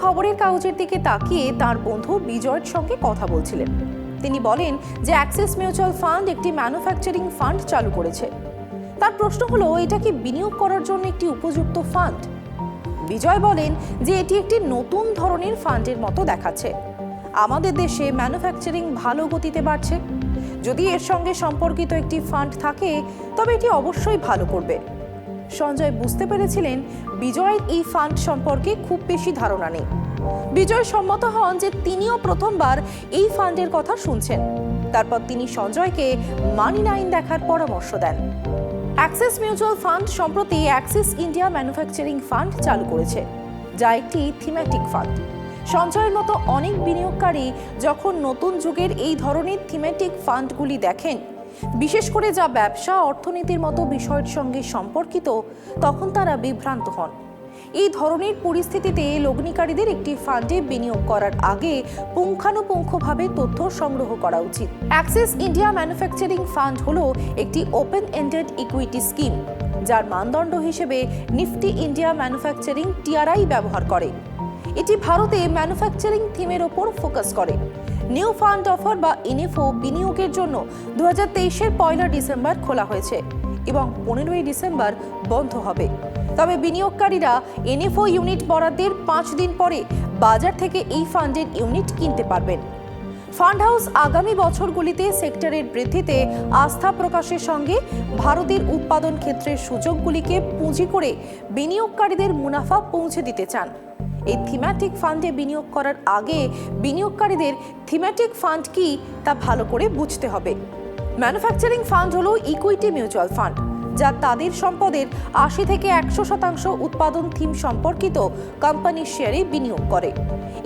খবরের কাগজের দিকে তাকিয়ে তার বন্ধু বিজয়ের সঙ্গে কথা বলছিলেন। তিনি বলেন যে অ্যাক্সিস মিউচুয়াল ফান্ড একটি ম্যানুফ্যাকচারিং ফান্ড চালু করেছে। তার প্রশ্ন হলো, এটা কি বিনিয়োগ করার জন্য একটি উপযুক্ত ফান্ড? বিজয় বলেন যে এটি একটি নতুন ধরনের ফান্ডের মতো দেখাচ্ছে। আমাদের দেশে ম্যানুফ্যাকচারিং ভালো গতিতে বাড়ছে। যদি এর সঙ্গে সম্পর্কিত একটি ফান্ড থাকে, তবে এটি অবশ্যই ভালো করবে। সঞ্জয় বুঝতে পেরেছিলেন বিজয়ের এই ফান্ড সম্পর্কে খুব বেশি ধারণা নেই। বিজয় সম্মত হন যে তিনিও প্রথমবার এই ফান্ডের কথা শুনছেন। তারপর তিনি সঞ্জয়কে মানি নাইন দেখার পরামর্শ দেন। অ্যাক্সিস মিউচুয়াল ফান্ড সম্প্রতি অ্যাক্সিস ইন্ডিয়া ম্যানুফ্যাকচারিং ফান্ড চালু করেছে, যা একটি থিম্যাটিক ফান্ড সঞ্চয়ের মতো অনেক বিনিয়োগকারী যখন নতুন যুগের এই ধরনের থিমেটিক ফান্ডগুলি দেখেন বিশেষ করে যা ব্যবসা, অর্থনীতির মতো বিষয়ের সঙ্গে সম্পর্কিত, তখন তারা বিভ্রান্ত হন। এই ধরনের পরিস্থিতিতে লগ্নিকারীদের একটি ফান্ডে বিনিয়োগ করার আগে পুঙ্খানুপুঙ্খভাবে তথ্য সংগ্রহ করা উচিত। অ্যাক্সিস ইন্ডিয়া ম্যানুফ্যাকচারিং ফান্ড হলো একটি ওপেন এন্ডেড ইকুইটি স্কিম, যার মানদণ্ড হিসেবে নিফটি ইন্ডিয়া ম্যানুফ্যাকচারিং টিআরআই ব্যবহার করে। এটি ভারতে ম্যানুফ্যাকচারিং থিমের ওপর ফোকাস করে। নিউ ফান্ড অফার বা ইনএফও বিনিয়োগের জন্য দু হাজার তেইশের পয়লা ডিসেম্বর খোলা হয়েছে এবং পনেরোই ডিসেম্বর বন্ধ হবে। তবে বিনিয়োগকারীরা এনএফও ইউনিট বরাদ্দের পাঁচ দিন পরে বাজার থেকে এই ফান্ডের ইউনিট কিনতে পারবেন। ফান্ড হাউস আগামী বছরগুলিতে সেক্টরের বৃদ্ধিতে আস্থা প্রকাশের সঙ্গে ভারতের উৎপাদন ক্ষেত্রের সুযোগগুলিকে পুঁজি করে বিনিয়োগকারীদের মুনাফা পৌঁছে দিতে চান। এই থিম্যাটিক ফান্ডে বিনিয়োগ করার আগে বিনিয়োগকারীদের থিম্যাটিক ফান্ড কি তা ভালো করে বুঝতে হবে। ম্যানুফ্যাকচারিং ফান্ড হলো ইকুইটি মিউচুয়াল ফান্ড যা তাদের সম্পদের আশি থেকে একশো শতাংশ উৎপাদন থিম সম্পর্কিত কোম্পানির শেয়ারে বিনিয়োগ করে।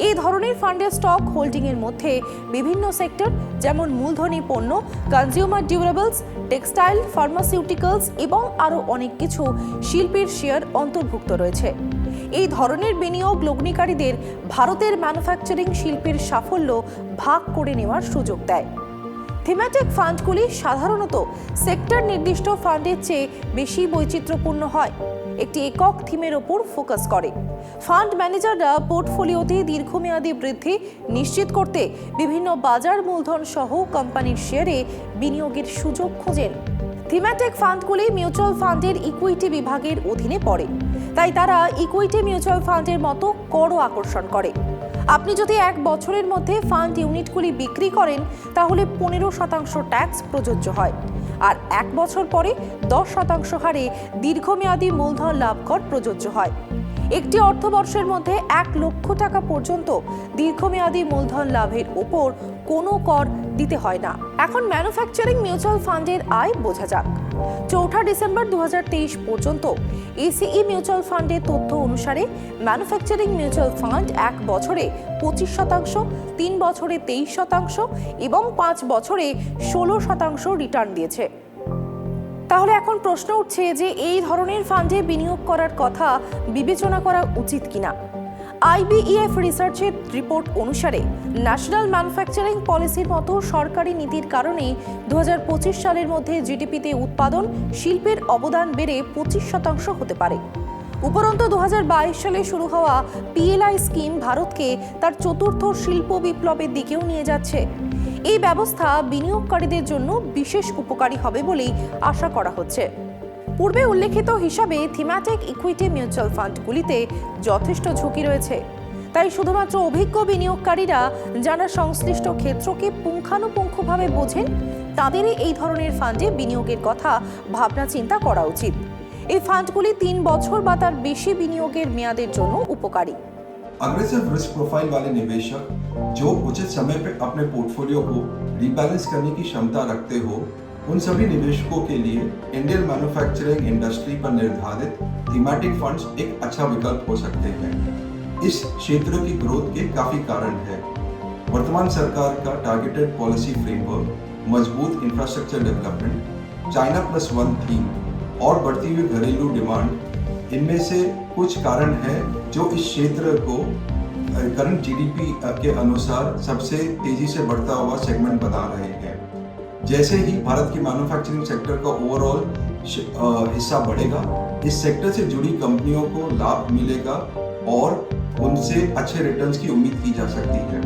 এই ধরনের ফান্ডের স্টক হোল্ডিংয়ের মধ্যে বিভিন্ন সেক্টর যেমন মূলধনী পণ্য কনজিউমার ডিউরেবলস টেক্সটাইল ফার্মাসিউটিক্যালস এবং আরও অনেক কিছু শিল্পের শেয়ার অন্তর্ভুক্ত রয়েছে। এই ধরনের বিনিয়োগ লগ্নিকারীদের ভারতের ম্যানুফ্যাকচারিং শিল্পের সাফল্য ভাগ করে নেওয়ার সুযোগ দেয়। থিম্যাটিক ফান্ডগুলি সাধারণত সেক্টর নির্দিষ্ট ফান্ডের চেয়ে বেশি বৈচিত্র্যপূর্ণ হয়। একটি একক থিমের ওপর ফোকাস করে। ফান্ড ম্যানেজাররা পোর্টফোলিওতে দীর্ঘমেয়াদী বৃদ্ধি নিশ্চিত করতে বিভিন্ন বাজার মূলধন সহ কোম্পানির শেয়ারে বিনিয়োগের সুযোগ খোঁজেন। থিম্যাটিক ফান্ডগুলি মিউচুয়াল ফান্ডের ইকুইটি বিভাগের অধীনে পড়ে। তাই তারা ইকুইটি মিউচুয়াল ফান্ডের মতো করও আকর্ষণ করে। আপনি যদি এক বছরের মধ্যে ফান্ড ইউনিটগুলি বিক্রি করেন, তাহলে পনেরো শতাংশ ট্যাক্স প্রযোজ্য হয়। আর এক বছর পরে দশ শতাংশ হারে দীর্ঘমেয়াদী মূলধন লাভ কর প্রযোজ্য হয়। একটি অর্থবর্ষের মধ্যে এক লক্ষ টাকা পর্যন্ত দীর্ঘমেয়াদী মূলধন লাভের ওপর কোনো কর দিতে হয় না। এখন ম্যানুফ্যাকচারিং মিউচুয়াল ফান্ডের আয় বোঝা যাক। চৌঠা ডিসেম্বর দু হাজার তেইশ পর্যন্ত এসিই মিউচুয়াল ফান্ডের তথ্য অনুসারে ম্যানুফ্যাকচারিং মিউচুয়াল ফান্ড এক বছরে পঁচিশ শতাংশ, তিন বছরে তেইশ শতাংশ এবং পাঁচ বছরে ষোলো শতাংশ রিটার্ন দিয়েছে। তাহলে এখন প্রশ্ন উঠছে যে এই ধরনের ফান্ডে বিনিয়োগ করার কথা বিবেচনা করা উচিত কিনা? আইবিইএফ রিসার্চের রিপোর্ট অনুসারে ন্যাশনাল ম্যানুফ্যাকচারিং পলিসির মতো সরকারি নীতির কারণে দু হাজার পঁচিশ সালের মধ্যে জিডিপিতে উৎপাদন শিল্পের অবদান বেড়ে পঁচিশ শতাংশ হতে পারে। উপরন্তু দু সালে শুরু হওয়া পিএলআই স্কিম ভারতকে তার চতুর্থ শিল্প বিপ্লবের দিকেও নিয়ে যাচ্ছে। এই ব্যবস্থা বিনিয়োগকারীদের জন্য বিশেষ উপকারী হবে বলেই আশা করা হচ্ছে। পূর্বে উল্লেখিত হিসাবে থিম্যাটিক ইকুইটি মিউচুয়াল ফান্ডগুলিতে যথেষ্ট ঝুঁকি রয়েছে। তাই শুধুমাত্র অভিজ্ঞ বিনিয়োগকারীরা যারা সংশ্লিষ্ট ক্ষেত্রকে পুঙ্খানুপুঙ্খভাবে বোঝেন, তাদেরই এই ধরনের ফান্ডে বিনিয়োগের কথা ভাবনা চিন্তা করা উচিত। এই ফান্ডগুলি তিন বছর বা তার বেশি বিনিয়োগের মেয়াদের জন্য উপকারী। अग्रेसिव रिस्क प्रोफ़ाइल वाले निवेशक जो उचित समय पर अपने पोर्टफोलियो को रीबैलेंस करने की क्षमता रखते हो, उन सभी निवेशकों के लिए इंडियन मैन्युफैक्चरिंग इंडस्ट्री पर निर्धारित थीमेटिक फंड्स एक अच्छा विकल्प हो सकते हैं। इस क्षेत्र की ग्रोथ के काफ़ी कारण है। वर्तमान सरकार का टारगेटेड पॉलिसी फ्रेमवर्क मज़बूत infrastructure development China plus one theme और बढ़ती हुई घरेलू डिमांड इनमें से कुछ कारण हैं जो इस क्षेत्र को करंट जीडीपी के अनुसार सबसे तेज़ी से बढ़ता हुआ सेगमेंट बना रहे हैं। जैसे ही भारत की मैन्युफैक्चरिंग सेक्टर का ओवरऑल हिस्सा बढ़ेगा, इस सेक्टर से जुड़ी कंपनियों को लाभ मिलेगा और उनसे अच्छे रिटर्न्स की उम्मीद की जा सकती है।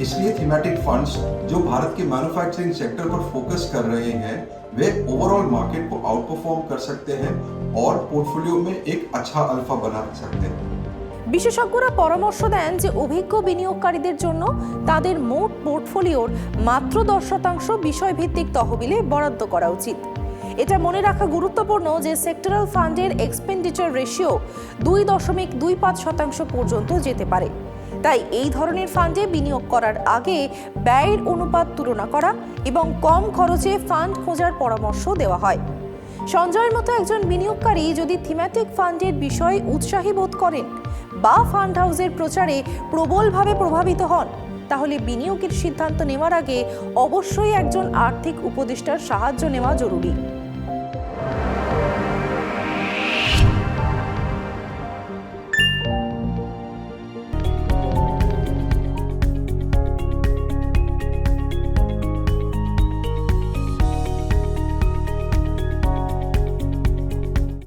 इसलिए थीमेटिक फंड्स जो भारत के मैन्युफैक्चरिंग सेक्टर पर फोकस कर रहे हैं, वे ओवरऑल मार्केट को आउट परफॉर्म कर सकते हैं और पोर्टफोलियो में एक अच्छा अल्फा बना सकते हैं বিশেষজ্ঞরা পরামর্শ দেন যে অভিজ্ঞ বিনিয়োগকারীদের জন্য তাদের মোট পোর্টফোলিওর মাত্র দশ শতাংশ বিষয়ভিত্তিক তহবিলে বরাদ্দ করা উচিত এটা মনে রাখা গুরুত্বপূর্ণ যে সেক্টরাল ফান্ডের এক্সপেন্ডিচার রেশিও দুই দশমিক দুই পাঁচ শতাংশ পর্যন্ত যেতে পারে তাই এই ধরনের ফান্ডে বিনিয়োগ করার আগে ব্যয়ের অনুপাত তুলনা করা এবং কম খরচে ফান্ড খোঁজার পরামর্শ দেওয়া হয় সঞ্জয়ের মতো একজন বিনিয়োগকারী যদি থিম্যাটিক ফান্ডের বিষয়ে উৎসাহী বোধ করেন বা ফান্ড হাউসের প্রচারে প্রবলভাবে প্রভাবিত হন, তাহলে বিনিয়োগের সিদ্ধান্ত নেওয়ার আগে অবশ্যই একজন আর্থিক উপদেষ্টার সাহায্য নেওয়া জরুরি।